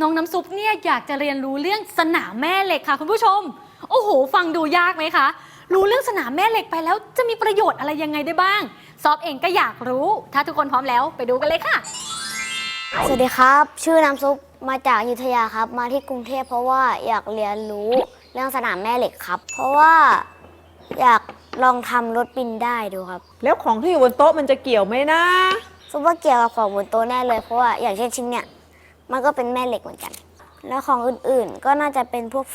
น้องน้ำซุปเนี่ยอยากจะเรียนรู้เรื่องสนามแม่เหล็กค่ะ คุณผู้ชม โอ้โห ฟังดูยากไหมคะ รู้เรื่องสนามแม่เหล็กไปแล้วจะมีประโยชน์อะไรยังไงได้บ้าง ซอฟเองก็อยากรู้ ถ้าทุกคนพร้อมแล้วไปดูกันเลยค่ะ สวัสดีครับ ชื่อน้ำซุปมาจากอยุธยาครับ มาที่กรุงเทพเพราะว่าอยากเรียนรู้เรื่องสนามแม่เหล็กครับ เพราะว่าอยากลองทำรถบินได้ดูครับแล้วของที่อยู่บนโต๊ะมันจะเกี่ยวไหมนะ ซุปว่าเกี่ยวกับของบนโต๊ะแน่เลยเพราะว่าอย่างเช่นชิ้นเนี่ย มันก็เป็นแม่เหล็กเหมือนกัน แล้วของอื่นๆก็น่าจะเป็นพวก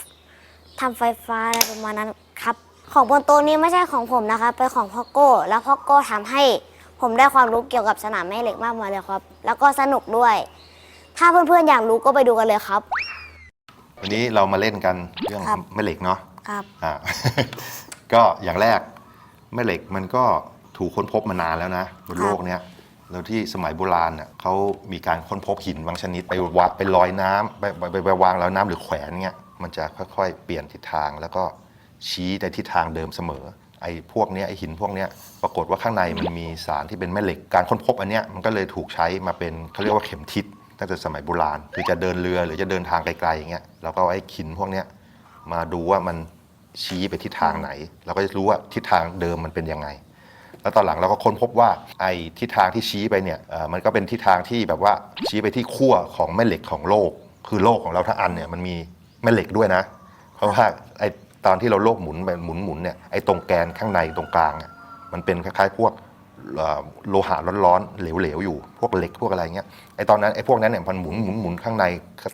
ทำไฟฟ้าอะไรประมาณนั้นครับ ของบนโต๊ะนี้ไม่ใช่ของผมนะคะเป็นของพ่อโก้ แล้วพ่อโก้ทำให้ผมได้ความรู้เกี่ยวกับสนามแม่เหล็กมากมายเลยครับ แล้วก็สนุกด้วย ถ้าเพื่อนๆอยากรู้ก็ไปดูกันเลยครับ วันนี้เรามาเล่นกันเรื่องครับแม่เหล็กเนาะครับ อ่า ก็อย่างแรกแม่เหล็กมันก็ถูกค้นพบมานานแล้วนะบนโลกเนี้ย แล้วที่สมัยโบราณเน่ยเขามีการค้นพบหินบางชนิดไปวะไปลอยน้ำไปไปไปไปวางแล้วน้ำหรือแขวนเงี้ยมันจะค่อยๆ เปลี่ยนทิศทางแล้วก็ชี้ในทิศทางเดิมเสมอ ไอ้พวกเนี้ยไอ้หินพวกเนี้ยปรากฏว่าข้างในมันมีสารที่เป็นแม่เหล็กการค้นพบอันเนี้ยมันก็เลยถูกใช้มาเป็นเขาเรียกว่าเข็มทิศตั้งแต่สมัยโบราณคือจะเดินเรือหรือจะเดินทางไกลๆอย่างเงี้ยเราก็เอาไอ้หินพวกเนี้ยมาดูว่ามันชี้ไปทิศทางไหน เราก็จะรู้ว่าทิศทางเดิมมันเป็นยังไง แล้วตอนหลังเราก็ค้นพบว่าไอ้ทิศทางที่ชี้ไปเนี่ยเอ่อมันก็เป็นทิศทางที่แบบว่าชี้ไปที่ขั้วของแม่เหล็กของโลก คือโลกของเราทั้งอันเนี่ยมันมีแม่เหล็กด้วยนะ เพราะว่าไอ้ตอนที่เราโลกหมุนไปหมุนหมุนเนี่ยไอ้ตรงแกนข้างในตรงกลางอะมันเป็นคล้ายๆพวกเอ่อโลหะร้อนๆเหลวๆอยู่ พวกเหล็กพวกอะไรเงี้ยไอ้ตอนนั้นไอ้พวกนั้นเนี่ยมันหมุนหมุนหมุนข้างใน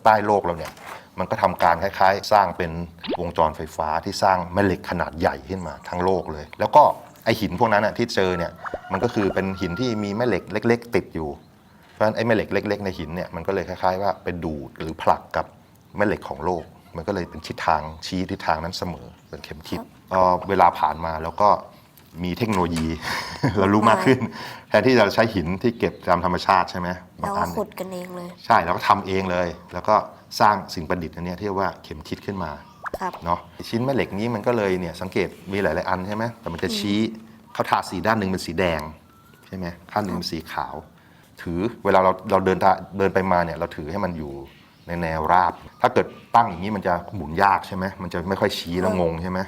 ใต้โลกเราเนี่ย มันก็ทำการคล้ายๆ สร้างเป็นวงจรไฟฟ้าที่สร้างแม่เหล็กขนาดใหญ่ขึ้นมาทั้งโลกเลย แล้วก็ ไอหินพวกนั้นน่ะที่เจอเนี่ยมันก็คือเป็นหินที่มีแม่เหล็กเล็ก ๆ ติดอยู่ เพราะฉะนั้นไอ้แม่เหล็กเล็ก ๆ ในหินเนี่ยมันก็เลยคล้ายๆ ว่าไปดูดหรือผลักกับแม่เหล็กของโลก มันก็เลยเป็นทิศทางชี้ทิศทางนั้นเสมอเป็นเข็มทิศเอ่อเวลาผ่านมาแล้วก็มีเทคโนโลยี เรารู้มากขึ้น แทนที่เราใช้หินที่เก็บตามธรรมชาติใช่ไหมบาเรางก็อันขุดกันเองเลย ใช่ แล้วก็ทำเองเลย แล้วก็สร้างสิ่งประดิษฐ์อันเนี้ยที่เรียกว่าเข็มทิศขึ้นมาครับ เนาะชิ้นแม่เหล็กนี้มันก็เลยเนี่ยสังเกตมีหลายๆอันใช่ไหมแต่มันจะชี้เขาทาสีด้านหนึ่งเป็นสีแดงใช่ไหมข้างหนึ่งเป็นสีขาว ถือเวลาเราเราเดินทาเดินไปมาเนี่ยเราถือให้มันอยู่ในแนวราบ ถ้าเกิดตั้งอย่างนี้มันจะหมุนยากใช่ไหมมันจะไม่ค่อยชี้แล้วงงใช่ไหม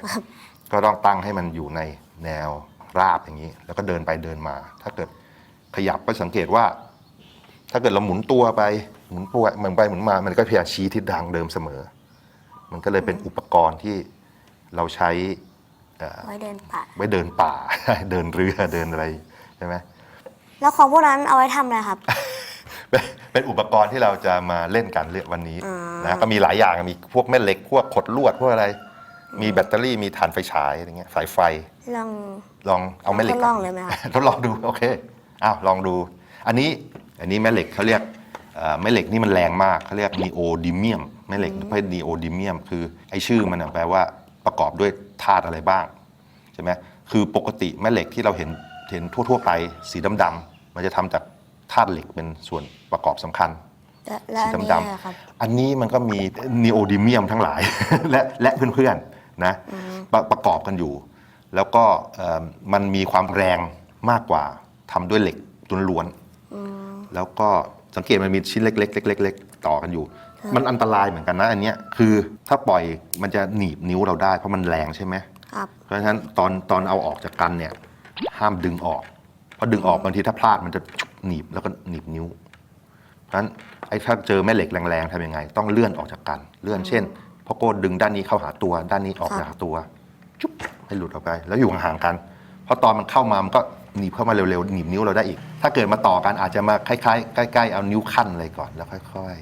ก็ต้องตั้งให้มันอยู่ในแนวราบอย่างนี้ แล้วก็เดินไปเดินมา ถ้าเกิดขยับก็สังเกตว่า ถ้าเกิดเราหมุนตัวไปหมุนตัวหมุนไปหมุนมามันก็พยายามชี้ทิศทางเดิมเสมอ มันก็เลยเป็นอุปกรณ์ที่เราใช้เอ่อไว้เดินป่าไว้เดินป่า เดินเรือเดินอะไรใช่ไหมแล้วของพวกนั้นเอาไว้ทำอะไรครับ เป็นเป็นอุปกรณ์ที่เราจะมาเล่นกันเรื่องวันนี้อ่านนะก็มีหลายอย่างมีพวกแม่เหล็กพวกขดลวดพวกอะไร มีแบตเตอรี่มีถ่านไฟฉายอะไรเงี้ยสายไฟ ลองลองเอาแม่เหล็กทดลองเลยไหมครับทดลองดูโอเคอ้าวลองดู อันนี้อันนี้แม่เหล็กเขาเรียกเอ่อ แม่เหล็กนี่มันแรงมากเขาเรียกนีโอดิเมียมแม่เหล็กประเภทนีโอดิเมียม คือไอชื่อมันนะแปลว่าประกอบด้วยธาตุอะไรบ้างใช่ไหมคือปกติแม่เหล็กที่เราเห็นเห็นทั่ว ๆ ไปสีดำๆมันจะทำจากธาตุเหล็กเป็นส่วนประกอบสำคัญและและสีอันนี้ดอะครับำๆอันนี้มันก็มีนีโอดิเมียมทั้งหลาย และและเพื่อนๆนะประประกอบกันอยู่ แล้วก็เอ่อมันมีความแรงมากกว่าทำด้วยเหล็กล้วนๆแล้วก็ สังเกตมันมีชิ้นเล็กๆเล็กๆต่อกันอยู่ มันอันตรายเหมือนกันนะอันเนี้ยคือถ้าปล่อยมันจะหนีบนิ้วเราได้เพราะมันแรงใช่ไหมครับ เพราะฉะนั้นตอนตอนเอาออกจากกันเนี่ย ห้ามดึงออก เพราะดึงออกบางทีถ้าพลาดมันจะหนีบแล้วก็หนีบนิ้ว เพราะฉะนั้นไอ้ถ้าเจอแม่เหล็กแรงๆทำยังไง ต้องเลื่อนออกจากกัน เลื่อนเช่นพ่อโก้ดึงด้านนี้เข้าหาตัว ด้านนี้ออกครับจากตัว จุ๊บให้หลุดออกไป แล้วอยู่ห่างๆกัน เพราะตอนมันเข้ามามันก็ หนีบเข้ามาเร็วๆหนีบนิ้วเราได้อีก ถ้าเกิดมาต่อกันอาจจะมาคล้ายๆใกล้ๆเอานิ้วขั้นอะไรก่อนแล้วค่อย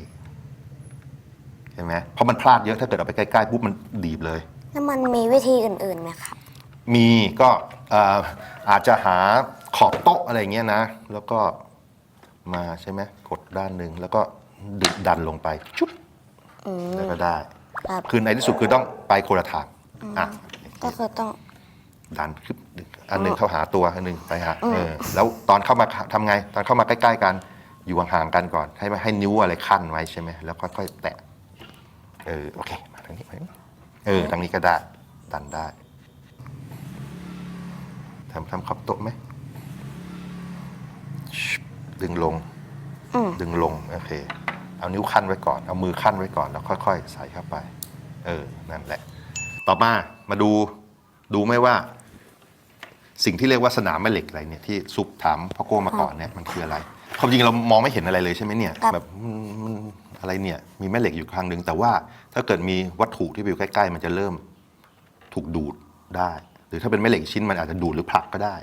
ๆใช่ไหมเพราะมันพลาดเยอะถ้าเกิดเอาไปใกล้ๆปุ๊บมันดีบเลย แล้วมันมีวิธีอื่นๆไหมครับ มีก็เอ่ออาจจะหาขอบโต๊ะอะไรเงี้ยนะ แล้วก็มาใช่ไหมกดด้านหนึ่งแล้วก็ดึงดันลงไปชุบอืมแล้วก็ได้ ครับ คือในที่สุดคือต้องไปโคนละทางอะก็คือต้องดันคึบดึง อันหนึ่งเข้าหาตัวอันหนึ่งไปหาเออแล้วตอนเข้ามาทำไง ตอนเข้ามาใกล้ ๆ กันอยู่ห่างๆกันก่อน ให้ให้นิ้วอะไรขั้นไว้ใช่ไหมแล้วค่อยๆแตะเออโอเคมาทางนี้มาทางนี้เออทางนี้ก็ได้ดันได้ทำทำขอบโต๊ะไหมชึบดึงลงอืมดึงลงโอเคอเอานิ้วขั้นไว้ก่อน เอามือขั้นไว้ก่อนแล้วค่อย ๆ ใส่เข้าไป เออนั่นแหละ ต่อมามาดูดูไหมว่า สิ่งที่เรียกว่าสนามแม่เหล็กอะไรเนี่ยที่ซุปถามพ่อโก้มาก่อนเนี่ยมันคืออะไรความจริงเรามองไม่เห็นอะไรเลยใช่ไหมเนี่ยครับ แบบมันมันอะไรเนี่ยมีแม่เหล็กอยู่ข้างหนึ่งแต่ว่าถ้าเกิดมีวัตถุที่อยู่ใกล้ ๆ มันจะเริ่มถูกดูดได้ หรือถ้าเป็นแม่เหล็กอีกชิ้นมันอาจจะดูดหรือผลักก็ได้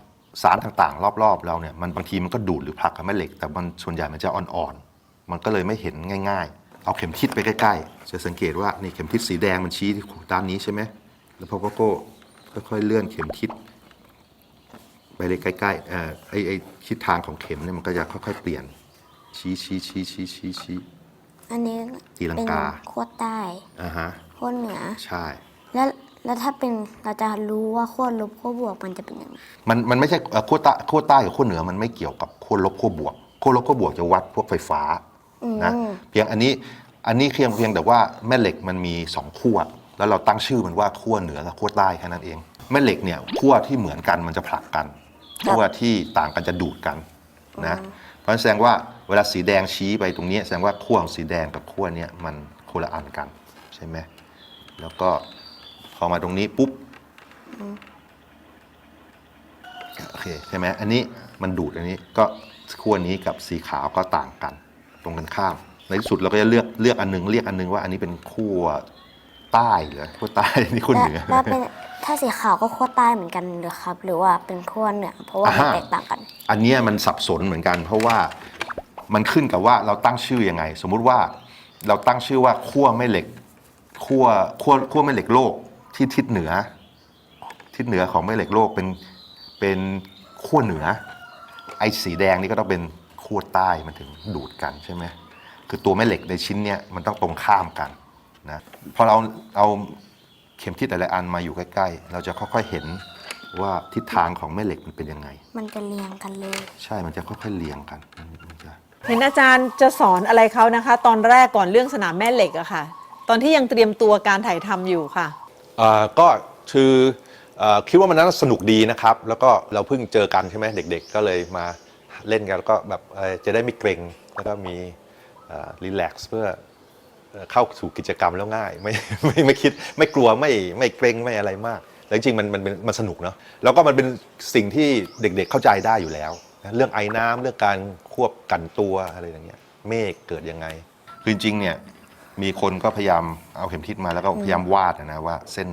สารต่างๆ รอบๆ เราเนี่ยมันบางทีมันก็ดูดหรือผลักกับแม่เหล็ก แต่มันส่วนใหญ่มันจะอ่อนๆมันก็เลยไม่เห็นง่าย ๆ เอาเข็มทิศไปใกล้ๆจะสังเกตว่านี่เข็มทิศสีแดงมันชี้ที่ด้านนี้ใช่ไหมแล้วพอโกโก้ค่อยๆเลื่อนเข็มทิศไป เลยใกล้ๆเอ่อไอ้ไอ้ทิศทางของเข็มเนี่ยมันก็จะค่อยๆเปลี่ยน ชี้ชี้ชี้ชี้ชี้ชี้ อันนี้ตีลังเป็นกา ขั้วใต้อ่าฮะขั้วเหนือ ใช่ แล้วแล้วถ้าเป็นเราจะรู้ว่าขั้วลบขั้วบวกมันจะเป็นยังไงมันมันไม่ใช่เอ่อขั้วใต้ขั้วใต้กับขั้วเหนือมันไม่เกี่ยวกับขั้วลบขั้วบวกขั้วลบขั้วบวกจะวัดพวกไฟฟ้า อืม นะเพียงอันนี้อันนี้เพียงเพียงแต่ว่าแม่เหล็กมันมีสองขั้วแล้วเราตั้งชื่อมันว่าขั้วเหนือกับขั้วใต้แค่นั้นเอง แม่เหล็กเนี่ยขั้วที่เหมือนกันมันจะผลักกัน ขั้วที่ต่างกันจะดูดกันนะเพราะฉะนั้นแสดงว่าเวลาสีแดงชี้ไปตรงนี้แสดงว่าขั้วของสีแดงกับขั้วเนี้ยมันคนละอันกันใช่ไหมแล้วก็พอมาตรงนี้ปุ๊บโอเคใช่ไหมอันนี้มันดูดอันนี้ก็ขั้วนี้กับสีขาวก็ต่างกัน ตรงกันข้ามในที่สุดเราก็จะเลือกเลือกอันหนึงเรียกอันหนึงว่าอันนี้เป็นขั้วใต้เหรอขั้วใต้นี่ขั้วแล้วเหนือแล้วเป็น ถ้าสีขาวก็ขั้วใต้เหมือนกันหรือครับ หรือว่าเป็นขั้วเหนือเพราะว่ามันอ่าฮะ แตกต่างกัน อันเนี้ยมันสับสนเหมือนกัน เพราะว่ามันขึ้นกับว่าเราตั้งชื่อยังไง สมมุติว่าเราตั้งชื่อว่าขั้วแม่เหล็กขั้วขั้วขั้วแม่เหล็กโลกที่ทิศเหนือ ทิศเหนือของแม่เหล็กโลกเป็นเป็นขั้วเหนือ ไอ้สีแดงนี่ก็ต้องเป็นขั้วใต้มันถึงดูดกันใช่ไหมคือตัวแม่เหล็กในชิ้นเนี้ยมันต้องตรงข้ามกันนะพอเราเอาเข็มทิศแต่ละอันมาอยู่ใกล้ๆ เราจะค่อยๆเห็นว่าทิศทางของแม่เหล็กมันเป็นยังไง มันจะเรียงกันเลย ใช่ มันจะค่อยๆเรียงกันมันจะเห็นอาจารย์จะสอนอะไรเขานะคะ ตอนแรกก่อนเรื่องสนามแม่เหล็กอะค่ะ ตอนที่ยังเตรียมตัวการถ่ายทำอยู่ค่ะเอ่อก็คือเอ่อคิดว่ามันน่าสนุกดีนะครับ แล้วก็เราเพิ่งเจอกันใช่ไหมเด็ก ๆ ก็เลยมาเล่นกันแล้วก็แบบเอ่อจะได้ไม่เกรงแล้วก็มีรีแลกซ์เพื่อ เข้าสู่กิจกรรมแล้วง่าย ไม่ไม่ไม่คิดไม่กลัวไม่ไม่เกรงไม่อะไรมากแต่จริงมันมันมันสนุกเนาะแล้วก็มันเป็นสิ่งที่เด็กๆเข้าใจได้อยู่แล้ว เรื่องไอ้น้ำเรื่องการควบกันตัวอะไรอย่างเงี้ย เมฆเกิดยังไง คือจริงเนี่ยมีคนก็พยายามเอาเข็มทิศมาแล้วก็พยายามวาดนะว่าเส้น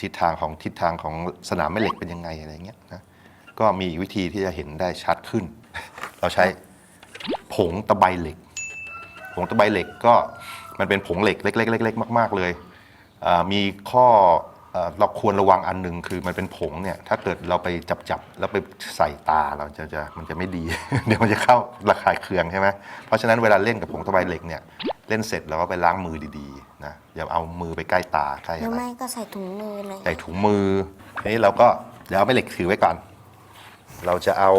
ทิศทางของทิศทางของสนามแม่เหล็กเป็นยังไงอะไรเงี้ยนะก็มีวิธีที่จะเห็นได้ชัดขึ้น เราใช้ผงตะไบเหล็ก ผงตะไบเหล็กก็มันเป็นผงเหล็กเล็กๆๆๆมาก ๆเลยอ่ามีข้อเอ่อเราควรระวังอันหนึ่งคือมันเป็นผงเนี่ยถ้าเกิดเราไปจับจับๆแล้วไปใส่ตาเราจะจะมันจะไม่ดี เดี๋ยวมันจะเข้าระคายเคืองใช่ไหมเพราะฉะนั้นเวลาเล่นกับผงตะไบเหล็กเนี่ยเล่นเสร็จเราก็ไปล้างมือดีๆนะอย่าเอามือไปใกล้ตาใกล้หรืออะไรไม่ก็ใส่ถุงมือเลยใส่ถุงมือทีนี้เราก็เดี๋ยวเอาแม่เหล็กถือไว้ก่อน เราจะเอา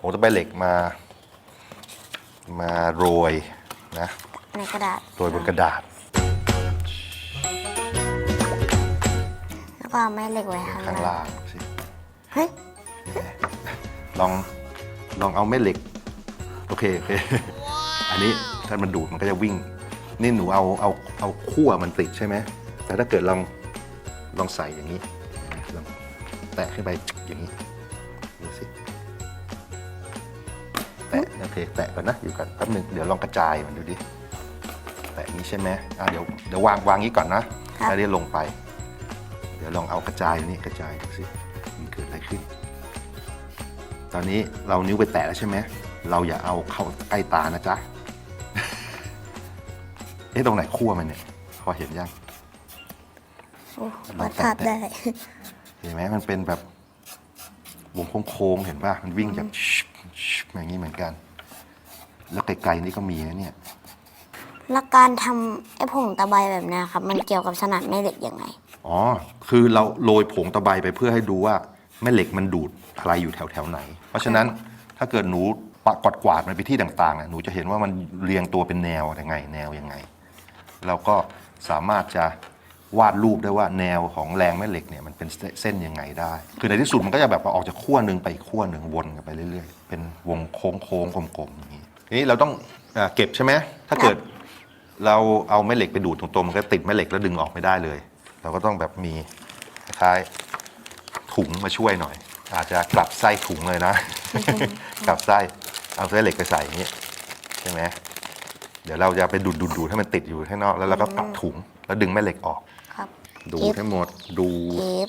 ผงตะไบเหล็กมา มาโรย นะในกระดาษ โรยบนกระดาษ แล้วก็เอาแม่เหล็กไว้ข้างข้างล่างล่างสิเฮ้ยลองลองเอาแม่เหล็ก โอเคโอเค อันนี้ถ้ามันดูดมันก็จะวิ่ง นี่หนูเอาเอาเอาขั้วมันติดใช่ไหมแต่ถ้าเกิดลองลองใส่อย่างนี้ลองแตะขึ้นไปอย่างนี้ แตะโอเคแตะก่อนนะอยู่กันแป๊บหนึงเดี๋ยวลองกระจายมันดูดิแตะอย่างนี้ใช่ไหมอะเดี๋ยวเดี๋ยววางวางนี้ก่อนนะแล้วเดี๋ยวลงไป เดี๋ยวลองเอากระจายนี่กระจายดูสิมันเกิดอะไรขึ้น ตอนนี้เรานิ้วไปแตะแล้วใช่ไหมเราอย่าเอาเข้าใกล้ตานะจ๊ะเอ๊ะตรงไหนคั่วมันเนี่ยพอเห็นยังโอ้วัดภาพได้ เห็นไหมมันเป็นแบบวงโค้งๆเห็นป่ะมันวิ่งจากชิบชิบ อย่างนี้เหมือนกัน แล้วไกลๆนี่ก็มีนะเนี่ย แล้วการทำไอ้ผงตะไบแบบเนี้ยครับ มันเกี่ยวกับสนามแม่เหล็กยังไง อ๋อ คือเราโรยผงตะไบไปเพื่อให้ดูว่าแม่เหล็กมันดูดอะไรอยู่แถวแถวๆไหน เพราะฉะนั้นถ้าเกิดหนูปะกวาดกวาดๆมันไปที่ต่างๆเนี่ยหนูจะเห็นว่ามันเรียงตัวเป็นแนวยังไง แนวยังไง เราก็สามารถจะ วาดรูปได้ว่าแนวของแรงแม่เหล็กเนี่ยมันเป็นเส้นยังไงได้ คือในที่สุดมันก็จะแบบว่าออกจากขั้วหนึ่งไปอีกขั้วหนึ่งวนกันไปเรื่อยๆ เป็นวงโค้งๆกลมๆอย่างนี้ทีนี้เราต้องอ่าเก็บใช่ไหมถ้าเกิดเราเอาแม่เหล็กไปดูดตรงๆมันก็ติดแม่เหล็กแล้วดึงออกไม่ได้เลย เราก็ต้องแบบมีคล้ายๆถุงมาช่วยหน่อย อาจจะกลับไส้ถุงเลยนะ กลับไส้เอาแม่เหล็กไปใส่อย่างนี้ใช่ไหมเดี๋ยวเราจะไปดูดดูดดูดให้มันติดอยู่ข้างนอกแล้วเราก็กลับถุงแล้วดึงแม่เหล็กออกครับ ดูดให้หมดดูเทดป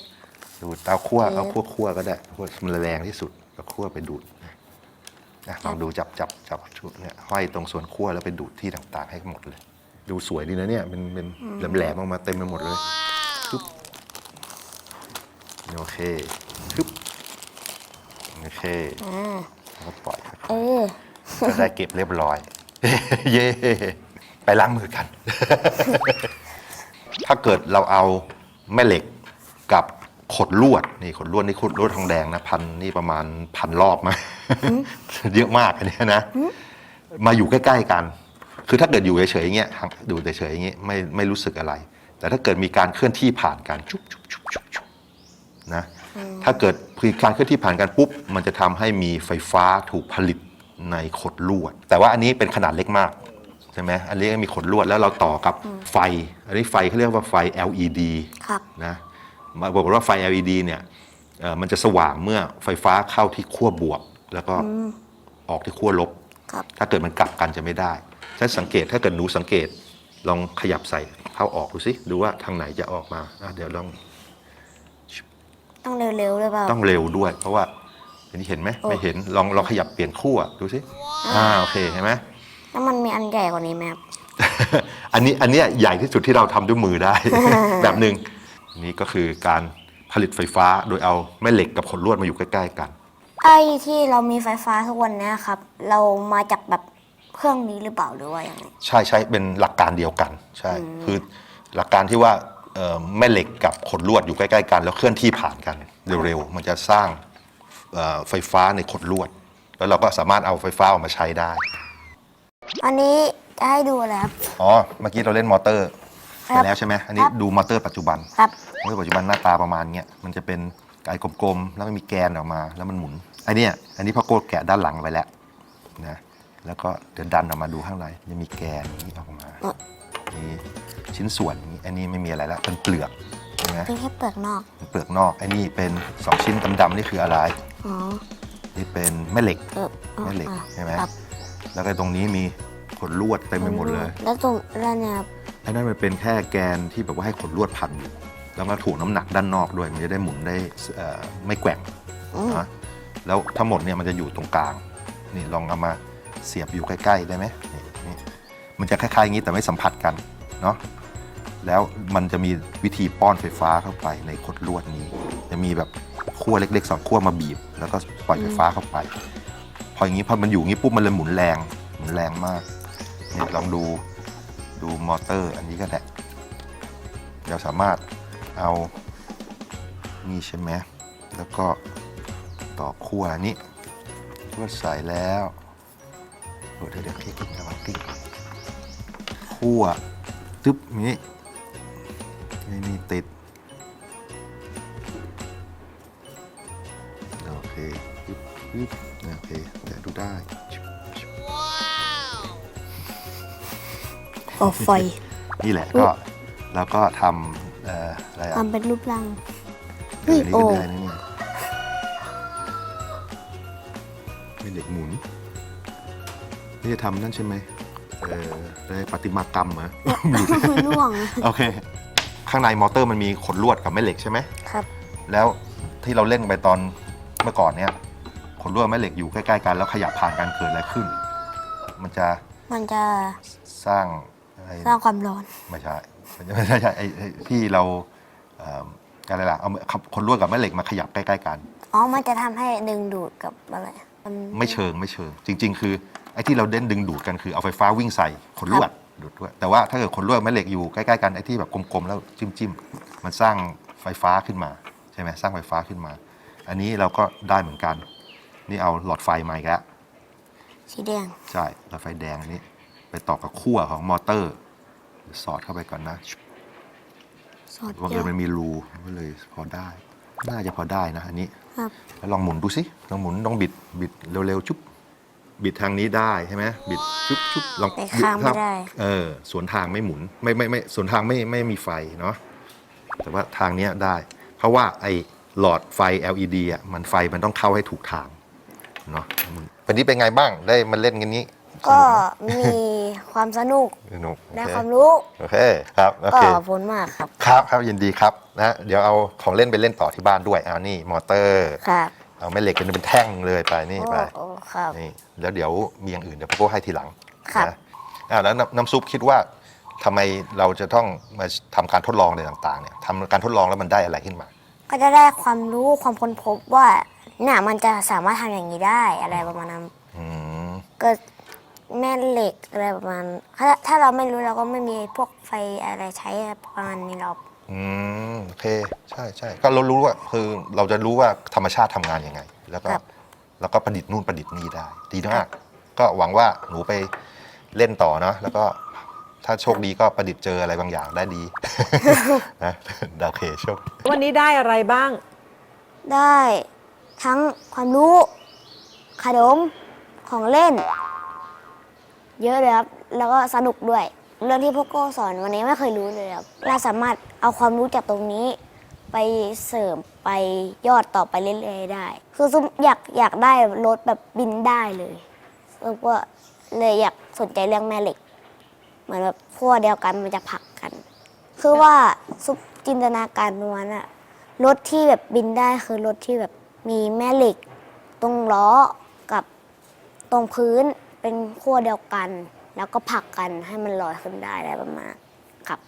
ดูดเอาขั้วเทปเอาขั้วขั้วก็ได้ขั้วมันแรงที่สุดเอาขั้วไปดูดนะลองดูจับจับจับชุดเนี่ยห้อยตรงส่วนขั้วแล้วไปดูดที่ต่างๆให้หมดเลย ดูสวยดีนะเนี่ยเป็นเป็นแหลมๆออกมาเต็มไปหมดเลยปึ๊บโอเคปึ๊บโอเคอ่าแล้วก็ปล่อยเออก็ได้เก็บเรียบร้อย เย้ไปล้างมือกัน ถ้าเกิดเราเอาแม่เหล็กกับขดลวดนี่ขดลวดนี่ขดลวดทองแดงนะพันนี่ประมาณพันรอบมาเยอะมากอันเนี้ยนะมาอยู่ใกล้ๆกัน คือถ้าเกิดอยู่เฉยๆอย่างเงี้ยห่างดูเฉยๆอย่างเงี้ยไม่ไม่รู้สึกอะไร แต่ถ้าเกิดมีการเคลื่อนที่ผ่านกันชุบชุบชุบชุบชุบนะถ้าเกิดมีการเคลื่อนที่ผ่านกันปุ๊บมันจะทำให้มีไฟฟ้าถูกผลิตในขดลวด แต่ว่าอันนี้เป็นขนาดเล็กมาก ใช่ไหมอันนี้มีขดลวดแล้วเราต่อกับไฟ อันนี้ไฟเขาเรียกว่าไฟ LED ครับนะมาบอกว่าไฟ LED เนี่ยเอ่อมันจะสว่างเมื่อไฟฟ้าเข้าที่ขั้วบวก แล้วก็ออกที่ขั้วลบ ครับ ถ้าเกิดมันกลับกันจะไม่ได้ถ้าสังเกตถ้าเกิดหนูสังเกตลองขยับใส่เข้าออกดูสิดูว่าทางไหนจะออกมาอะเดี๋ยวลองต้องเร็วๆด้วยเปล่า ต้องเร็วด้วย เพราะว่าอันนี้เห็นไหมโอ้ไม่เห็นลองลองขยับเปลี่ยนขั้วดูสิอ่าโอเคเห็นไหม แล้วมันมีอันใหญ่กว่านี้ไหมครับ อันนี้อันเนี้ยใหญ่ที่สุดที่เราทำด้วยมือได้ แบบหนึ่งนี่ก็คือการผลิตไฟฟ้าโดยเอาแม่เหล็กกับขนลวดมาอยู่ใกล้ๆกัน ไอ้ที่เรามีไฟฟ้าทุกวันเนี้ยครับ เรามาจากแบบเครื่องนี้หรือเปล่าหรือว่าอย่างไร ใช่ใช่เป็นหลักการเดียวกันใช่คือหลักการที่ว่าเอ่อแม่เหล็กกับขนลวดอยู่ใกล้ๆกันแล้วเคลื่อนที่ผ่านกันเร็วๆมันจะสร้างเอ่อไฟฟ้าในขนลวด แล้วเราก็สามารถเอาไฟฟ้าออกมาใช้ได้ อันนี้จะให้ดูอะไรครับ อ๋อ เมื่อกี้เราเล่นมอเตอร์คไปรับแล้วใช่ไหมอันนี้ครับ ดูมอเตอร์ปัจจุบันครับ มอเตอร์ปัจจุบันหน้าตาประมาณเนี้ยมันจะเป็นไกลกลมๆแล้วก็มีแกนออกมาแล้วมันหมุนไอันนี้อันนี้พ่อโก้แกะด้านหลังไปแล้วนะแล้วก็เดินดันออกมาดูข้างในจะมีแกนอย่างนี้ออกมาเอ่อมีชิ้นส่วนอย่างนี้อันนี้ไม่มีอะไรแล้วเป็นเปลือกใช่ไหมเป็นแค่เปลือกนอก เป็นเปลือกนอกอันนี้เป็นสองชิ้นดำๆนี่คืออะไร อ๋อ นี่เป็นแม่เหล็ก เอออ๋อแม่เหล็กอะใช่ไหม ครับ แล้วก็ตรงนี้มีขนลวดเต็มไปหมดเลย แล้วตรงแล้วเนี่ยครับไอ้นั่นมันเป็นแค่แกนที่แบบว่าให้ขนลวดพันอยู่แล้วก็ถูกน้ำหนักด้านนอกด้วย มันจะได้หมุนได้เอ่อไม่แกว่งอืมนะแล้วทั้งหมดเนี่ยมันจะอยู่ตรงกลางนี่ลองเอามาเสียบอยู่ใกล้ๆได้ไหมนี่นี่มันจะคล้ายๆอย่างนี้แต่ไม่สัมผัสกันเนาะแล้วมันจะมีวิธีป้อนไฟฟ้าเข้าไปในขดลวดนี้ จะมีแบบขั้วเล็กๆสองขั้วมาบีบ แล้วก็ปล่อยไฟฟ้าเข้าไปพ ออย่างนี้พอมันอยู่อย่างนี้ปุ๊บมันเลยหมุนแรงหมุนแรงมากเนี่ยลองดูดูมอเตอร์ อันนี้ก็ได้เราสามารถเอานี่ใช่ไหมแล้วก็ต่อขั้วอันนี้ขั้วใส่แล้วเดี๋ยวเดี๋ยวคลิกคลิกระวังคลิกขั้วตึ๊บนี้นี่ติด โอเคเดี๋ยวดูได้ก่อไฟ นี่แหละก็เราก็ทำเอ่ออะไรอะทำเป็นรูปร่างเออนี่โอ้ก็ได้นะเนี่ยเป็นเด็กหมุน นี่จะทำนั่นใช่ไหมเออได้ประติมากรรมเหรอร่วงโอเค ข้างในมอเตอร์มันมีขนลวดกับแม่เหล็กใช่ไหมครับ แล้วที่เราเล่นไปตอนเมื่อก่อนเนี่ย ขนลวดแม่เหล็กอยู่ใกล้ๆกัน แล้วขยับผ่านกันเกิดอะไรขึ้น มันจะมันจะสร้างอะไรสร้างความร้อน ไม่ใช่ไม่ใช่ไม่ใช่ไอ้ไอ้ที่เราเอ่ออะไรล่ะเอาคนลวดกับแม่เหล็กมาขยับใกล้ๆกัน อ๋อ มันจะทำให้ดึงดูดกับอะไรมันไม่เชิงไม่เชิง จริง ๆ คือไอ้ที่เราเด่นดึงดูดกันคือเอาไฟฟ้าวิ่งใส่ขนลวดดูดด้วยแต่ว่าถ้าเกิดขนลวดแม่เหล็กอยู่ใกล้ๆกันไอ้ที่แบบกลมๆแล้วจิ้มๆมันสร้างไฟฟ้าขึ้นมาใช่ไหมสร้างไฟฟ้าขึ้นมา อันนี้เราก็ได้เหมือนกัน นี่เอาหลอดไฟมาอีกแล้วสีแดง ใช่หลอดไฟแดงอันนี้ ไปต่อกับขั้วของมอเตอร์สอดเข้าไปก่อนนะสอดว่าเยเอออะมันมีรูก็เลยพอได้ น่าจะพอได้นะอันนี้ครับแล้วลองหมุนดูสิลองหมุนลองบิดบิดเร็วๆจุ๊บบิดทางนี้ได้ใช่ไหมบิดชุบชุบลองไปข้างไม่ได้ เออสวนทางไม่หมุนไม่ไม่ไม่สวนทางไม่ไม่มีไฟเนาะแต่ว่าทางเนี้ยได้ เพราะว่าไอ้หลอดไฟ LED อะมันไฟมันต้องเข้าให้ถูกทาง เนาะวันนี้เป็นไงบ้างได้มาเล่นกันนี้ก็มีความสนุกสนุกได้โอเคความรู้โอเคครับโอก็เคขอบคุณมากครับครับครับยินดีครับนะเดี๋ยวเอาของเล่นไปเล่นต่อที่บ้านด้วยเอานี่มอเตอร์ครับเอาแม่เหล็กเป็นเป็นแท่งเลยไปนี่โอ้ไปโอ้ครับนี่แล้วเดี๋ยวมีอย่างอื่นเดี๋ยวพ่อโก้ให้ทีหลังครับนะอ่าแล้วน้ำน้ำซุปคิดว่าทำไมเราจะต้องมาทำการทดลองอะไรต่างๆเนี่ยทำการทดลองแล้วมันได้อะไรขึ้นมา ก็จะได้ความรู้ความค้นพบว่า เนี่ยมันจะสามารถทำอย่างนี้ได้อะไรประมาณนั้นอืมก็แม่เหล็กอะไรประมาณถ้าถ้าเราไม่รู้เราก็ไม่มีพวกไฟอะไรใช้ประมาณนี้หรอกอืมโอเค ใช่ใช่ก็เรารู้ว่าคือเราจะรู้ว่าธรรมชาติทำงานยังไง แล้วก็ครับแล้วก็ประดิษฐ์นู่นประดิษฐ์นี่ได้ ดีมาก ก็หวังว่าหนูไปเล่นต่อเนาะแล้วก็ถ้าโชคดีก็ประดิษฐ์เจออะไรบางอย่างได้ดี นะโอเคโชค วันนี้ได้อะไรบ้าง ได้ ทั้งความรู้ขนมของเล่น เยอะเลยครับ แล้วก็สนุกด้วย เรื่องที่พวกโก้สอนวันนี้ไม่เคยรู้เลยครับเราสามารถเอาความรู้จากตรงนี้ ไปเสริมไปยอดต่อไปเรื่อยๆได้ คือซุมอยากอยากได้รถแบบบินได้เลยแล้วก็เลยอยากสนใจเรื่องแม่เหล็ก เหมือนแบบขั้วเดียวกันมันจะผลักกัน คือว่าซุปจินตนาการประมาณน่ะรถที่แบบบินได้คือรถที่แบบ มีแม่เหล็ก ตรงล้อกับตรงพื้นเป็นขั้วเดียวกัน แล้วก็ผลักกันให้มันลอยขึ้นได้อะไรประมาณครับ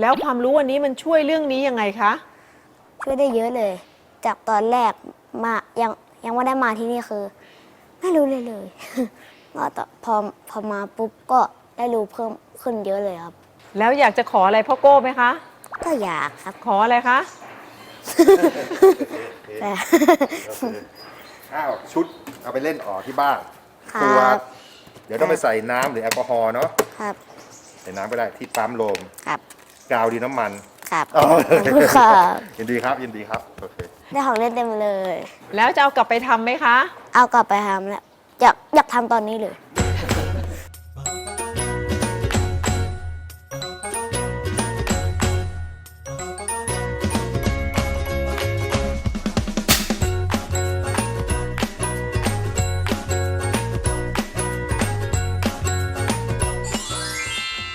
แล้วความรู้วันนี้มันช่วยเรื่องนี้ยังไงคะช่วยได้เยอะเลย จากตอนแรกมายังยังไม่ได้มาที่นี่คือ ไม่รู้เลยเลย ก็ต่อพอพอมาปุ๊บก็ได้รู้เพิ่มขึ้นเยอะเลยครับ แล้วอยากจะขออะไรพ่อโก้ไหมคะ ก็อยากครับ ขออะไรคะ แต่ อ้าวชุดเอาไปเล่นออกที่บ้านครับตัวเดี๋ยวต้องไปใส่น้ำหรือแอลกอฮอล์เนาะครับ ใส่น้ำก็ได้ที่ปั๊มลมครับ กาวดีน้ำมันครับอ๋อขอบคุณครับ ยินดีครับยินดีครับโอเคได้ของเล่นเต็มเลย แล้วจะเอากลับไปทำไหมคะ เอากลับไปทำแล้วอยากอยากทำตอนนี้เลย